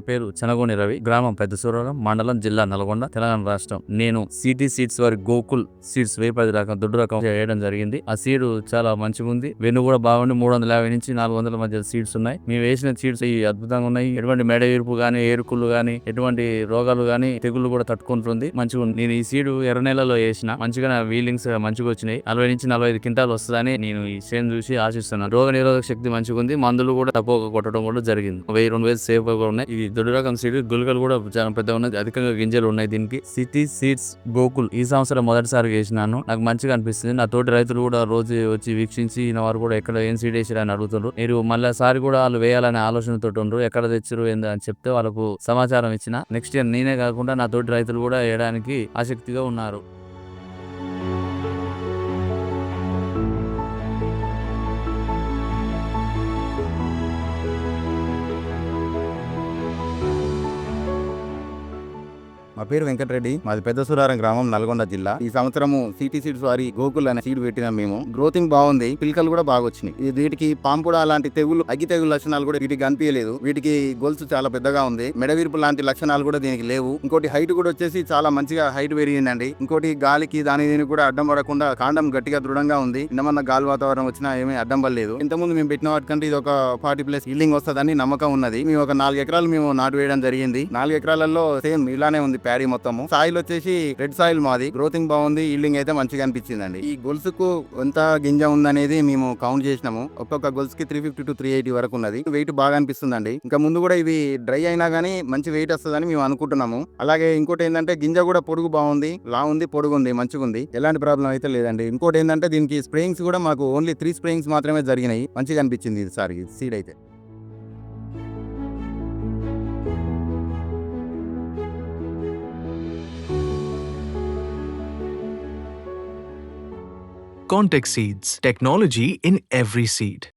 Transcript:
పేరు చనగోని రవి. గ్రామం పెద్ద సూరవరం మండలం జిల్లా నల్గొండ తెలంగాణ రాష్ట్రం. నేను సిటీ సీడ్స్ వారి గోకుల్ సీడ్స్ వేపది రకం దొడ్డు రకం వేయడం జరిగింది. ఆ సీడ్ చాలా మంచిగా ఉంది వెన్ను కూడా బాగుంది. మూడు వందల యాభై నుంచి నాలుగు వందల మధ్య సీడ్స్ ఉన్నాయి. మేము వేసిన సీడ్స్ ఈ అద్భుతంగా ఉన్నాయి. ఎటువంటి మెడ ఇరుపు గానీ ఏరుకులు గానీ ఎటువంటి రోగాలు గానీ తెగుళ్ళు కూడా తట్టుకుంటుంది. మంచిగా ఉంది నేను ఈ సీడ్ ఎర్ర నెలలో వేసిన. మంచిగా వీలింగ్స్ మంచిగా వచ్చినాయి నలభై నుంచి నలభై ఐదు క్వింటాలు వస్తుందని నేను ఈ సేమ్ చూసి ఆశిస్తున్నాను. రోగ నిరోధక శక్తి మంచిగా ఉంది మందులు కూడా తక్కువ కొట్టడం కూడా జరిగింది. వెయ్యి రెండు వేలు సేఫ్గా ఉన్నాయి. ఇది దొడ్డు రకం సీడ్ కూడా చాలా పెద్ద ఉన్నది అధికంగా గింజలు ఉన్నాయి దీనికి. సిటీ సీడ్స్ గోకుల్ ఈ సంవత్సరం మొదటిసారి వేసినాను. నాకు మంచిగా అనిపిస్తుంది. నా తోటి రైతులు కూడా రోజు వచ్చి వీక్షించి వారు కూడా ఎక్కడ ఏం సీడ్ వేసిరా అని అడుగుతున్నారు మీరు మళ్ళీ సారి కూడా వాళ్ళు వేయాలనే ఆలోచనతో ఉండరు. ఎక్కడ తెచ్చారు ఏంది అని చెప్తే వాళ్ళకు సమాచారం ఇచ్చిన. నెక్స్ట్ ఇయర్ నేనే కాకుండా నా తోటి రైతులు కూడా వేయడానికి ఆసక్తిగా ఉన్నారు. మా పేరు వెంకటరెడ్డి. మాది పెద్ద సురారం గ్రామం నల్గొండ జిల్లా. ఈ సంవత్సరము సిటీ సీడ్స్ వారి గోకుల్ అనే సీడ్ పెట్టినాం మేము. గ్రోతింగ్ బాగుంది. పిల్కలు కూడా బాగా వచ్చినాయి. వీటికి పాంపుడ లాంటి తెగులు అగ్గి తెగులు లక్షణాలు కూడా వీటికి కనిపించలేదు. వీటికి గొలుసు చాలా పెద్దగా ఉంది. మెడవీర్పు లాంటి లక్షణాలు కూడా దీనికి లేవు. ఇంకోటి హైట్ కూడా వచ్చేసి చాలా మంచిగా హైట్ పెరిగిందండి. ఇంకోటి గాలికి దాని దీనికి కూడా అడ్డం పడకుండా కాండం గట్టిగా దృఢంగా ఉంది. నిన్నమన్న గాలి వాతావరణం వచ్చినా ఏమీ అడ్డం పడలేదు. ఇంతకుముందు మేము పెట్టిన వాటికంటే ఇది ఒక ఫార్టీ ప్లస్ ఇల్లింగ్ వస్తుందని నమ్మకం ఉన్నది. మేము ఒక నాలుగు ఎకరాలు మేము నాటు వేయడం జరిగింది. నాలుగు ఎకరాలలో సేమ్ ఇలానే ఉంది. ప్యాడీ మొత్తము. సాయిల్ వచ్చేసి రెడ్ సాయిల్ మాది. గ్రోతింగ్ బాగుంది ఈల్డింగ్ అయితే మంచిగా అనిపించిందండి. ఈ గొలుసుకు ఎంత గింజ ఉందనేది మేము కౌంట్ చేసినాము. ఒక్కొక్క గొలుసుకి three fifty to three eighty వరకు ఉన్నది. వెయిట్ బాగా అనిపిస్తుందండి. ఇంకా ముందు కూడా ఇవి డ్రై అయినా గానీ మంచి వెయిట్ వస్తుందని మేము అనుకుంటున్నాము. అలాగే ఇంకోటి ఏంటంటే గింజ కూడా పొడుగు బాగుంది లా ఉంది పొడుగు ఉంది మంచిగా ఉంది. ఎలాంటి ప్రాబ్లం అయితే లేదండి. ఇంకోటి ఏంటంటే దీనికి స్ప్రేయింగ్స్ కూడా మాకు ఓన్లీ త్రీ స్ప్రేయింగ్స్ మాత్రమే జరిగినాయి. మంచిగా అనిపించింది సార్ సీడ్ అయితే. Context Seeds Technology in every seed.